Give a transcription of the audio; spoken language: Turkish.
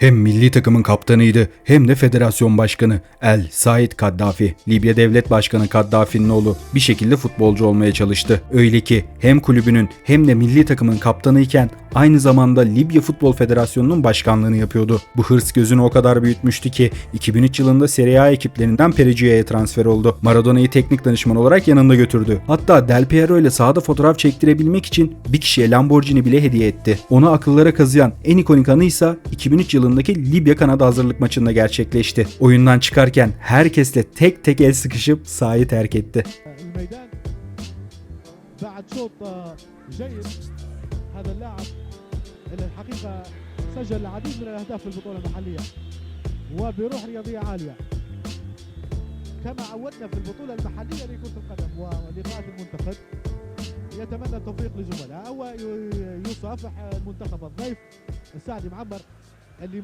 Hem milli takımın kaptanıydı hem de federasyon başkanı El Said Kaddafi. Libya Devlet Başkanı Kaddafi'nin oğlu bir şekilde futbolcu olmaya çalıştı. Öyle ki hem kulübünün hem de milli takımın kaptanı iken aynı zamanda Libya Futbol Federasyonu'nun başkanlığını yapıyordu. Bu hırs gözünü o kadar büyütmüştü ki 2003 yılında Serie A ekiplerinden Perugia'ya transfer oldu. Maradona'yı teknik danışman olarak yanında götürdü. Hatta Del Piero ile sahada fotoğraf çektirebilmek için bir kişiye Lamborghini bile hediye etti. Onu akıllara kazıyan en ikonik anıysa 2003 yılındaki Libya Kanada hazırlık maçında gerçekleşti. Oyundan çıkarken herkesle tek tek el sıkışıp sahayı terk etti. الميدان بعد شوط آه، جيد هذا اللاعب اللي الحقيقة سجل العديد من الأهداف في البطولة المحلية وبروح رياضية عالية كما عودنا في البطولة المحلية لكرة القدم ولقاءات المنتخب يتمنى التوفيق لزملائه ويصافح المنتخب الضيف السعدي معمر E lima